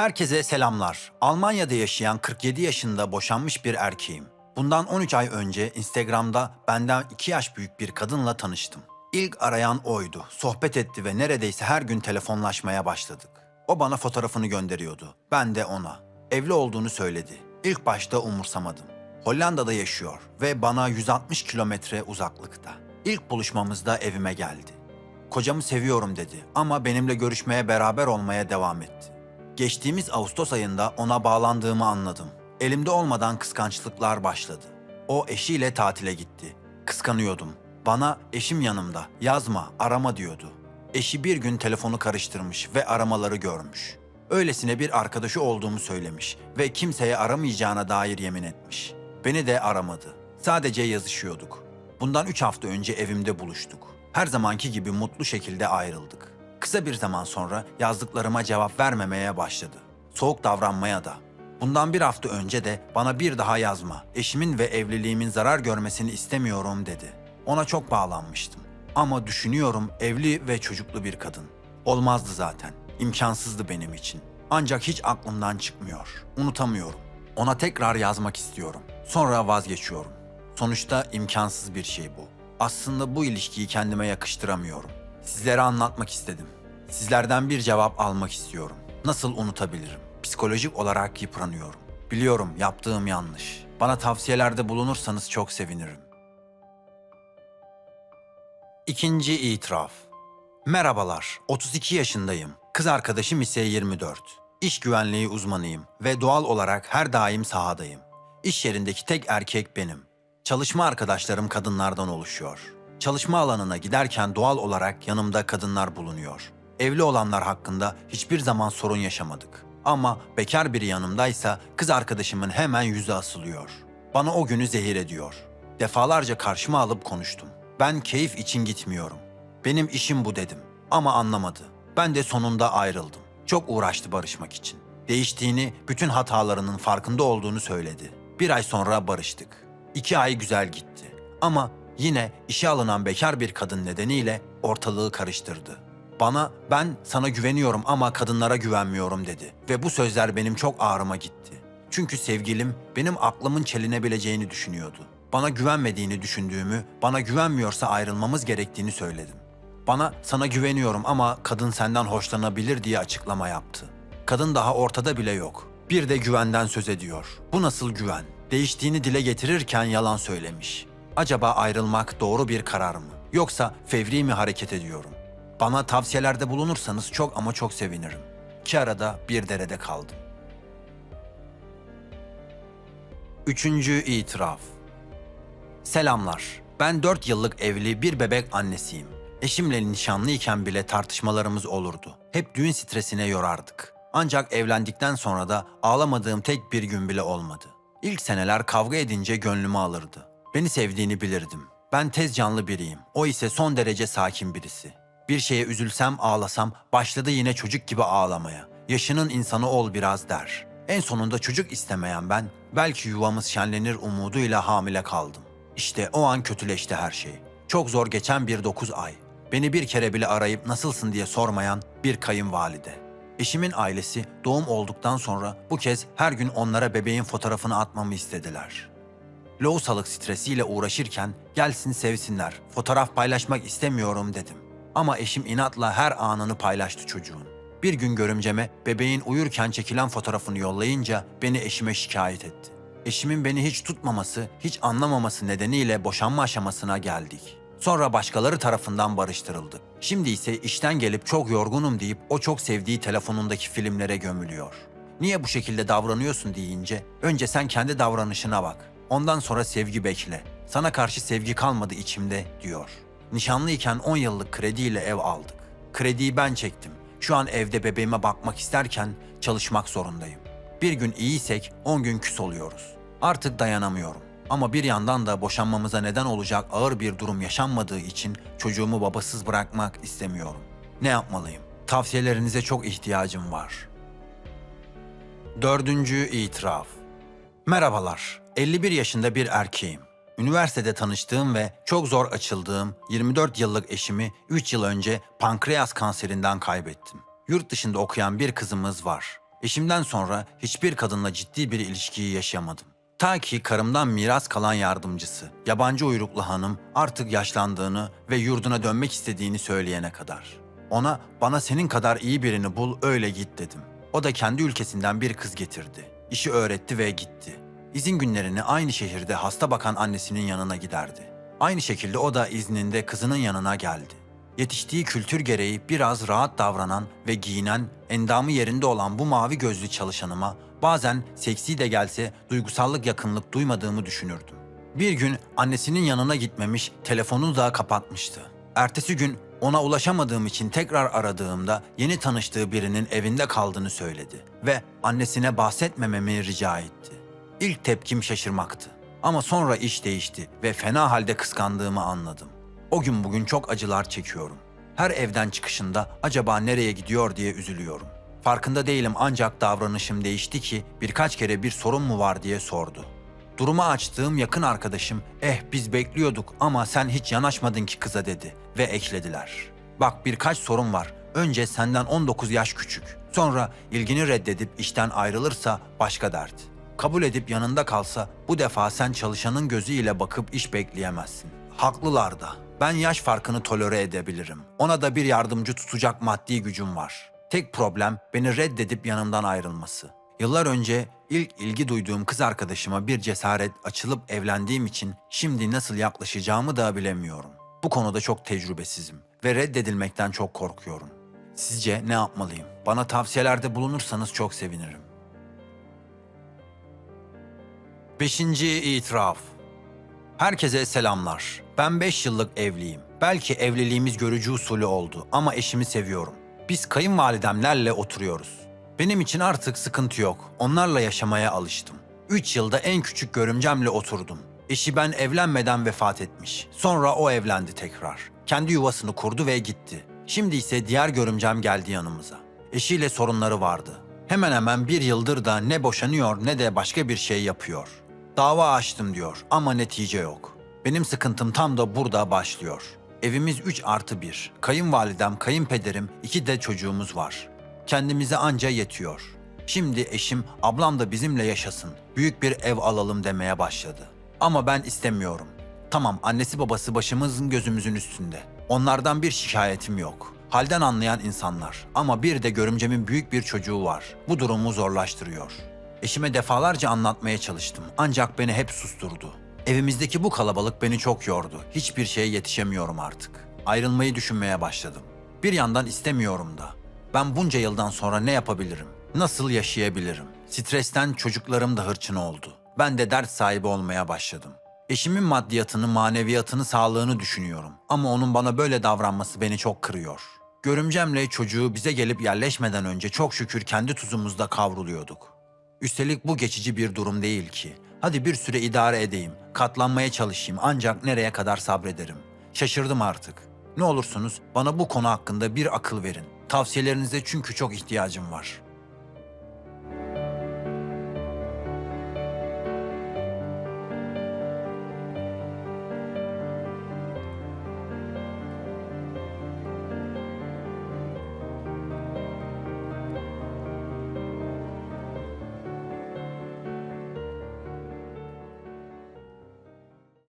Herkese selamlar. Almanya'da yaşayan 47 yaşında boşanmış bir erkeğim. Bundan 13 ay önce Instagram'da benden 2 yaş büyük bir kadınla tanıştım. İlk arayan oydu. Sohbet etti ve neredeyse her gün telefonlaşmaya başladık. O bana fotoğrafını gönderiyordu. Ben de ona. Evli olduğunu söyledi. İlk başta umursamadım. Hollanda'da yaşıyor ve bana 160 kilometre uzaklıkta. İlk buluşmamızda evime geldi. Kocamı seviyorum dedi ama benimle görüşmeye beraber olmaya devam etti. Geçtiğimiz Ağustos ayında ona bağlandığımı anladım. Elimde olmadan kıskançlıklar başladı. O eşiyle tatile gitti. Kıskanıyordum. Bana eşim yanımda, yazma, arama diyordu. Eşi bir gün telefonu karıştırmış ve aramaları görmüş. Öylesine bir arkadaşı olduğumu söylemiş ve kimseye aramayacağına dair yemin etmiş. Beni de aramadı. Sadece yazışıyorduk. Bundan üç hafta önce evimde buluştuk. Her zamanki gibi mutlu şekilde ayrıldık. Kısa bir zaman sonra yazdıklarıma cevap vermemeye başladı. Soğuk davranmaya da. Bundan bir hafta önce de bana bir daha yazma, eşimin ve evliliğimin zarar görmesini istemiyorum dedi. Ona çok bağlanmıştım. Ama düşünüyorum evli ve çocuklu bir kadın. Olmazdı zaten. İmkansızdı benim için. Ancak hiç aklımdan çıkmıyor. Unutamıyorum. Ona tekrar yazmak istiyorum. Sonra vazgeçiyorum. Sonuçta imkansız bir şey bu. Aslında bu ilişkiyi kendime yakıştıramıyorum. Sizlere anlatmak istedim. Sizlerden bir cevap almak istiyorum. Nasıl unutabilirim? Psikolojik olarak yıpranıyorum. Biliyorum yaptığım yanlış. Bana tavsiyelerde bulunursanız çok sevinirim. İkinci itiraf. Merhabalar, 32 yaşındayım. Kız arkadaşım ise 24. İş güvenliği uzmanıyım ve doğal olarak her daim sahadayım. İş yerindeki tek erkek benim. Çalışma arkadaşlarım kadınlardan oluşuyor. Çalışma alanına giderken doğal olarak yanımda kadınlar bulunuyor. Evli olanlar hakkında hiçbir zaman sorun yaşamadık. Ama bekar biri yanımdaysa kız arkadaşımın hemen yüzü asılıyor. Bana o günü zehir ediyor. Defalarca karşıma alıp konuştum. Ben keyif için gitmiyorum. Benim işim bu dedim. Ama anlamadı. Ben de sonunda ayrıldım. Çok uğraştı barışmak için. Değiştiğini, bütün hatalarının farkında olduğunu söyledi. Bir ay sonra barıştık. İki ay güzel gitti. Ama yine işe alınan bekar bir kadın nedeniyle ortalığı karıştırdı. Bana ben sana güveniyorum ama kadınlara güvenmiyorum dedi. Ve bu sözler benim çok ağrıma gitti. Çünkü sevgilim benim aklımın çelinebileceğini düşünüyordu. Bana güvenmediğini düşündüğümü, bana güvenmiyorsa ayrılmamız gerektiğini söyledim. Bana sana güveniyorum ama kadın senden hoşlanabilir diye açıklama yaptı. Kadın daha ortada bile yok. Bir de güvenden söz ediyor. Bu nasıl güven? Değiştiğini dile getirirken yalan söylemiş. Acaba ayrılmak doğru bir karar mı? Yoksa fevri mi hareket ediyorum? Bana tavsiyelerde bulunursanız çok ama çok sevinirim. İki arada bir derede kaldım. Üçüncü itiraf. Selamlar. Ben 4 yıllık evli bir bebek annesiyim. Eşimle nişanlıyken bile tartışmalarımız olurdu. Hep düğün stresine yorardık. Ancak evlendikten sonra da ağlamadığım tek bir gün bile olmadı. İlk seneler kavga edince gönlümü alırdı. Beni sevdiğini bilirdim. Ben tez canlı biriyim. O ise son derece sakin birisi. Bir şeye üzülsem ağlasam başladı yine çocuk gibi ağlamaya. Yaşının insanı ol biraz der. En sonunda çocuk istemeyen ben belki yuvamız şenlenir umuduyla hamile kaldım. İşte o an kötüleşti her şey. Çok zor geçen bir 9 ay. Beni bir kere bile arayıp nasılsın diye sormayan bir kayınvalide. Eşimin ailesi doğum olduktan sonra bu kez her gün onlara bebeğin fotoğrafını atmamı istediler. Lohusalık stresiyle uğraşırken gelsin sevsinler, fotoğraf paylaşmak istemiyorum dedim. Ama eşim inatla her anını paylaştı çocuğun. Bir gün görümceme bebeğin uyurken çekilen fotoğrafını yollayınca beni eşime şikayet etti. Eşimin beni hiç tutmaması, hiç anlamaması nedeniyle boşanma aşamasına geldik. Sonra başkaları tarafından barıştırıldı. Şimdi ise işten gelip çok yorgunum deyip o çok sevdiği telefonundaki filmlere gömülüyor. Niye bu şekilde davranıyorsun deyince önce sen kendi davranışına bak. Ondan sonra sevgi bekle. Sana karşı sevgi kalmadı içimde diyor. Nişanlıyken 10 yıllık krediyle ev aldık. Krediyi ben çektim. Şu an evde bebeğime bakmak isterken çalışmak zorundayım. Bir gün iyiysek 10 gün küs oluyoruz. Artık dayanamıyorum. Ama bir yandan da boşanmamıza neden olacak ağır bir durum yaşanmadığı için çocuğumu babasız bırakmak istemiyorum. Ne yapmalıyım? Tavsiyelerinize çok ihtiyacım var. Dördüncü itiraf. Merhabalar, 51 yaşında bir erkeğim. Üniversitede tanıştığım ve çok zor açıldığım 24 yıllık eşimi 3 yıl önce pankreas kanserinden kaybettim. Yurt dışında okuyan bir kızımız var. Eşimden sonra hiçbir kadınla ciddi bir ilişkiyi yaşayamadım. Ta ki karımdan miras kalan yardımcısı, yabancı uyruklu hanım artık yaşlandığını ve yurduna dönmek istediğini söyleyene kadar. Ona bana senin kadar iyi birini bul öyle git dedim. O da kendi ülkesinden bir kız getirdi. İşi öğretti ve gitti. İzin günlerini aynı şehirde hasta bakan annesinin yanına giderdi. Aynı şekilde o da izninde kızının yanına geldi. Yetiştiği kültür gereği biraz rahat davranan ve giyinen, endamı yerinde olan bu mavi gözlü çalışanıma bazen seksi de gelse duygusallık yakınlık duymadığımı düşünürdüm. Bir gün annesinin yanına gitmemiş, telefonunu da kapatmıştı. Ertesi gün ona ulaşamadığım için tekrar aradığımda yeni tanıştığı birinin evinde kaldığını söyledi ve annesine bahsetmememi rica etti. İlk tepkim şaşırmaktı. Ama sonra iş değişti ve fena halde kıskandığımı anladım. O gün bugün çok acılar çekiyorum. Her evden çıkışında acaba nereye gidiyor diye üzülüyorum. Farkında değilim ancak davranışım değişti ki birkaç kere bir sorun mu var diye sordu. Duruma açtığım yakın arkadaşım eh biz bekliyorduk ama sen hiç yanaşmadın ki kıza dedi ve eklediler. Bak birkaç sorun var. Önce senden 19 yaş küçük. Sonra ilgini reddedip işten ayrılırsa başka dert. Kabul edip yanında kalsa bu defa sen çalışanın gözüyle bakıp iş bekleyemezsin. Haklılar da. Ben yaş farkını tolere edebilirim. Ona da bir yardımcı tutacak maddi gücüm var. Tek problem beni reddedip yanımdan ayrılması. Yıllar önce ilk ilgi duyduğum kız arkadaşıma bir cesaret açılıp evlendiğim için şimdi nasıl yaklaşacağımı da bilemiyorum. Bu konuda çok tecrübesizim ve reddedilmekten çok korkuyorum. Sizce ne yapmalıyım? Bana tavsiyelerde bulunursanız çok sevinirim. Beşinci itiraf. Herkese selamlar. Ben 5 yıllık evliyim. Belki evliliğimiz görücü usulü oldu ama eşimi seviyorum. Biz kayınvalidemlerle oturuyoruz. Benim için artık sıkıntı yok. Onlarla yaşamaya alıştım. 3 yılda en küçük görümcemle oturdum. Eşi ben evlenmeden vefat etmiş. Sonra o evlendi tekrar. Kendi yuvasını kurdu ve gitti. Şimdi ise diğer görümcem geldi yanımıza. Eşiyle sorunları vardı. Hemen hemen bir yıldır da ne boşanıyor ne de başka bir şey yapıyor. Dava açtım diyor ama netice yok. Benim sıkıntım tam da burada başlıyor. Evimiz 3 artı 1. Kayınvalidem, kayınpederim, iki de çocuğumuz var. Kendimize anca yetiyor. Şimdi eşim, ablam da bizimle yaşasın. Büyük bir ev alalım demeye başladı. Ama ben istemiyorum. Tamam annesi babası başımızın gözümüzün üstünde. Onlardan bir şikayetim yok. Halden anlayan insanlar. Ama bir de görümcemin büyük bir çocuğu var. Bu durumu zorlaştırıyor. Eşime defalarca anlatmaya çalıştım ancak beni hep susturdu. Evimizdeki bu kalabalık beni çok yordu. Hiçbir şeye yetişemiyorum artık. Ayrılmayı düşünmeye başladım. Bir yandan istemiyorum da. Ben bunca yıldan sonra ne yapabilirim? Nasıl yaşayabilirim? Stresten çocuklarım da hırçın oldu. Ben de dert sahibi olmaya başladım. Eşimin maddiyatını, maneviyatını, sağlığını düşünüyorum. Ama onun bana böyle davranması beni çok kırıyor. Görümcemle çocuğu bize gelip yerleşmeden önce çok şükür kendi tuzumuzda kavruluyorduk. Üstelik bu geçici bir durum değil ki. Hadi bir süre idare edeyim, katlanmaya çalışayım ancak nereye kadar sabrederim. Şaşırdım artık. Ne olursunuz bana bu konu hakkında bir akıl verin. Tavsiyelerinize çünkü çok ihtiyacım var.''